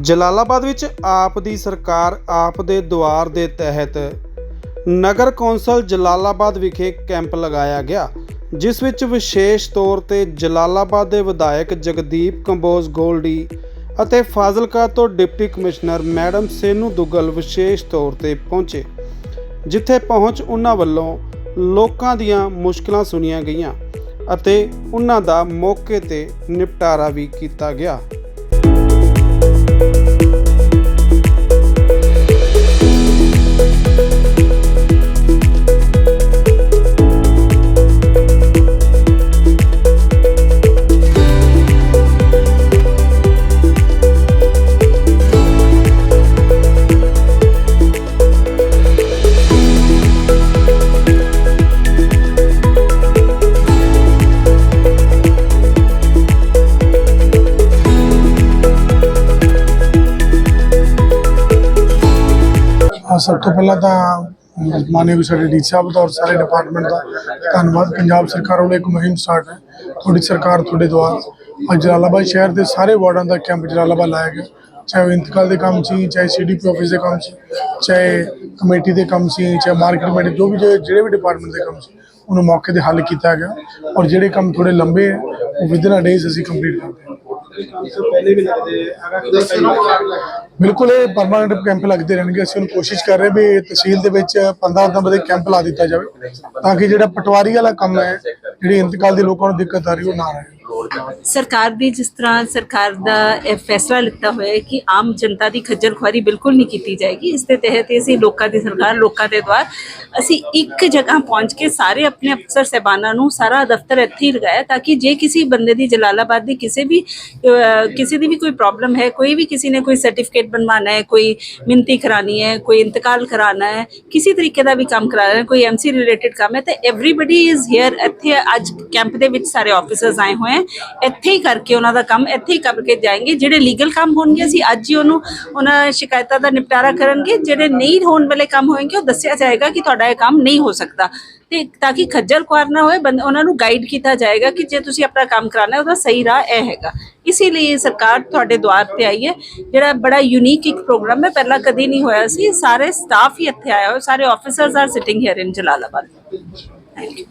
ਜਲਾਲਾਬਾਦ ਵਿੱਚ ਆਪ ਦੀ ਸਰਕਾਰ ਆਪ ਦੇ ਦੁਆਰ ਦੇ ਤਹਿਤ ਨਗਰ ਕੌਂਸਲ ਜਲਾਲਾਬਾਦ ਵਿਖੇ ਕੈਂਪ ਲਗਾਇਆ ਗਿਆ, ਜਿਸ ਵਿੱਚ ਵਿਸ਼ੇਸ਼ ਤੌਰ ਤੇ ਜਲਾਲਾਬਾਦ ਦੇ ਵਿਧਾਇਕ ਜਗਦੀਪ ਕੰਬੋਜ ਗੋਲਡੀ ਅਤੇ ਫਾਜ਼ਿਲਕਾ ਤੋਂ deputy commissioner madam Senu Duggal ਵਿਸ਼ੇਸ਼ ਤੌਰ ਤੇ ਪਹੁੰਚੇ, ਜਿੱਥੇ ਪਹੁੰਚ ਉਹਨਾਂ ਵੱਲੋਂ ਲੋਕਾਂ ਦੀਆਂ ਮੁਸ਼ਕਲਾਂ ਸੁਣੀਆਂ ਗਈਆਂ ਅਤੇ ਉਹਨਾਂ ਦਾ ਮੌਕੇ ਤੇ ਨਿਪਟਾਰਾ ਵੀ ਕੀਤਾ ਗਿਆ। ਸਭ ਤੋਂ ਪਹਿਲਾਂ ਤਾਂ ਮਾਨਯੋਗ ਸਾਡੇ ਡੀ ਸਾਹਿਬ ਦਾ ਔਰ ਸਾਰੇ ਡਿਪਾਰਟਮੈਂਟ ਦਾ ਧੰਨਵਾਦ। ਪੰਜਾਬ ਸਰਕਾਰ ਵੱਲੋਂ ਇੱਕ ਮੁਹਿੰਮ ਸਟਾਰਟ ਹੈ। ਤੁਹਾਡੀ ਸਰਕਾਰ, ਤੁਹਾਡੇ ਦੁਆਰਾ। ਅੱਜ ਜਲਾਲਾਬਾਦ ਸ਼ਹਿਰ ਦੇ ਸਾਰੇ ਵਾਰਡਾਂ ਦਾ ਕੈਂਪ ਜਲਾਲਾਬਾਦ ਲਾਇਆ ਗਿਆ। ਚਾਹੇ ਉਹ ਇੰਤਕਾਲ ਦੇ ਕੰਮ ਸੀ, ਚਾਹੇ ਸੀਡੀਪੀ ਆਫਿਸ ਦੇ ਕੰਮ ਸੀ, ਚਾਹੇ ਕਮੇਟੀ ਦੇ ਕੰਮ ਸੀ, ਚਾਹੇ ਮਾਰਕੀਟ ਮੈਨੇ ਜੋ ਵੀ ਜਿਹੜੇ ਵੀ ਡਿਪਾਰਟਮੈਂਟ ਦੇ ਕੰਮ ਸੀ, ਉਹਨੂੰ ਮੌਕੇ ਤੇ ਹੱਲ ਕੀਤਾ ਗਿਆ। ਔਰ ਜਿਹੜੇ ਕੰਮ ਥੋੜੇ ਲੰਬੇ ਹੈ, ਉਹ ਵਿਦਨ ਅ ਡੇਜ਼ ਅਸੀਂ ਕੰਪਲੀਟ ਕਰਦੇ ਹਾਂ ਬਿਲਕੁਲ, ਇਹ ਪਰਮਾਨੈਂਟ ਕੈਂਪ ਲੱਗਦੇ ਰਹਿਣਗੇ। ਅਸੀਂ ਹੁਣ ਕੋਸ਼ਿਸ਼ ਕਰ ਰਹੇ ਵੀ ਤਹਿਸੀਲ ਦੇ ਵਿੱਚ 15 ਦਿਨ ਦੇ ਕੈਂਪ ਲਾ ਦਿੱਤਾ ਜਾਵੇ, ਤਾਂ ਕਿ ਜਿਹੜਾ ਪਟਵਾਰੀ ਵਾਲਾ ਕੰਮ ਹੈ, ਜਿਹੜੀ ਇੰਤਕਾਲ ਦੀ ਲੋਕਾਂ ਨੂੰ ਦਿੱਕਤ ਆ ਰਹੀ, ਉਹ ਨਾ ਰਹੇ। ਸਰਕਾਰ ਦੀ ਜਿਸ ਤਰ੍ਹਾਂ ਸਰਕਾਰ ਦਾ ਇਹ ਫੈਸਲਾ ਲਿੱਤਾ ਹੋਇਆ ਹੈ ਕਿ ਆਮ ਜਨਤਾ ਦੀ ਖੱਜਲ ਖੁਆਰੀ ਬਿਲਕੁਲ ਨਹੀਂ ਕੀਤੀ ਜਾਏਗੀ, ਇਸ ਦੇ ਤਹਿਤ ਅਸੀਂ ਲੋਕਾਂ ਦੀ ਸਰਕਾਰ, ਲੋਕਾਂ ਦੇ ਦੁਆਰ ਅਸੀਂ ਇੱਕ ਜਗ੍ਹਾ ਪਹੁੰਚ ਕੇ ਸਾਰੇ ਆਪਣੇ ਅਫਸਰ ਸਹਿਬਾਨਾਂ ਨੂੰ ਸਾਰਾ ਦਫ਼ਤਰ ਇੱਥੇ ਹੀ ਲਗਾਇਆ ਤਾਂ ਕਿ ਜੇ ਕਿਸੇ ਬੰਦੇ ਦੀ ਜਲਾਲਾਬਾਦ ਦੀ ਕਿਸੇ ਵੀ ਕਿਸੇ ਦੀ ਵੀ ਕੋਈ ਪ੍ਰੋਬਲਮ ਹੈ, ਕੋਈ ਵੀ ਕਿਸੇ ਨੇ ਕੋਈ ਸਰਟੀਫਿਕੇਟ ਬਣਵਾਉਣਾ ਹੈ, ਕੋਈ ਮਿੰਤੀ ਕਰਾਣੀ ਹੈ, ਕੋਈ ਇੰਤਕਾਲ ਕਰਾਉਣਾ ਹੈ, ਕਿਸੇ ਤਰੀਕੇ ਦਾ ਵੀ ਕੰਮ ਕਰਾਣਾ ਹੈ, ਕੋਈ ਐਮਸੀ ਰਿਲੇਟਡ ਕੰਮ ਹੈ, ਤਾਂ ਐਵਰੀਬਾਡੀ ਇਜ਼ ਹੇਅਰ ਇੱਥੇ ਅੱਜ ਕੈਂਪ ਦੇ ਵਿੱਚ ਸਾਰੇ ਆਫੀਸਰਸ ਆਏ ਹੋਏ ਹੈ ਇੱਥੇ ਹੀ ਕਰਕੇ ਉਹਨਾਂ ਦਾ ਕੰਮ ਇੱਥੇ ਹੀ ਕਰਕੇ ਜਾਏंगे ਜਿਹੜੇ ਲੀਗਲ ਕੰਮ ਹੋਣਗੇ, ਅਸੀਂ ਅੱਜ ਹੀ ਉਹਨੂੰ ਉਹਨਾਂ ਸ਼ਿਕਾਇਤਾਂ ਦਾ ਨਿਪਟਾਰਾ ਕਰਨਗੇ। ਜਿਹੜੇ ਨਹੀਂ ਹੋਣ ਵਾਲੇ ਕੰਮ ਹੋਣਗੇ, ਉਹ ਦੱਸਿਆ ਜਾਏਗਾ ਕਿ ਤੁਹਾਡਾ ਇਹ ਕੰਮ ਨਹੀਂ ਹੋ ਸਕਦਾ। ਤੇ ਤਾਂ ਕਿ ਖੱਜਲ ਖੁਆਰ ਨਾ ਹੋਏ ਉਹਨਾਂ ਨੂੰ ਗਾਈਡ ਕੀਤਾ ਜਾਏਗਾ ਕਿ ਜੇ ਤੁਸੀਂ ਆਪਣਾ ਕੰਮ ਕਰਾਣਾ ਹੈ, ਉਹਦਾ ਸਹੀ ਰਾਹ ਇਹ ਹੈਗਾ। ਇਸੇ ਲਈ ਸਰਕਾਰ ਤੁਹਾਡੇ ਦੁਆਰ ਤੇ ਆਈ ਹੈ। ਜਿਹੜਾ ਬੜਾ ਯੂਨੀਕ ਇੱਕ ਪ੍ਰੋਗਰਾਮ ਹੈ, ਪਹਿਲਾਂ ਕਦੀ ਨਹੀਂ ਹੋਇਆ ਸੀ। ਸਾਰੇ ਸਟਾਫ ਹੀ ਇੱਥੇ ਆਇਆ ਹੋਇਆ ਸਾਰੇ officers are sitting here in Jalalabad thank you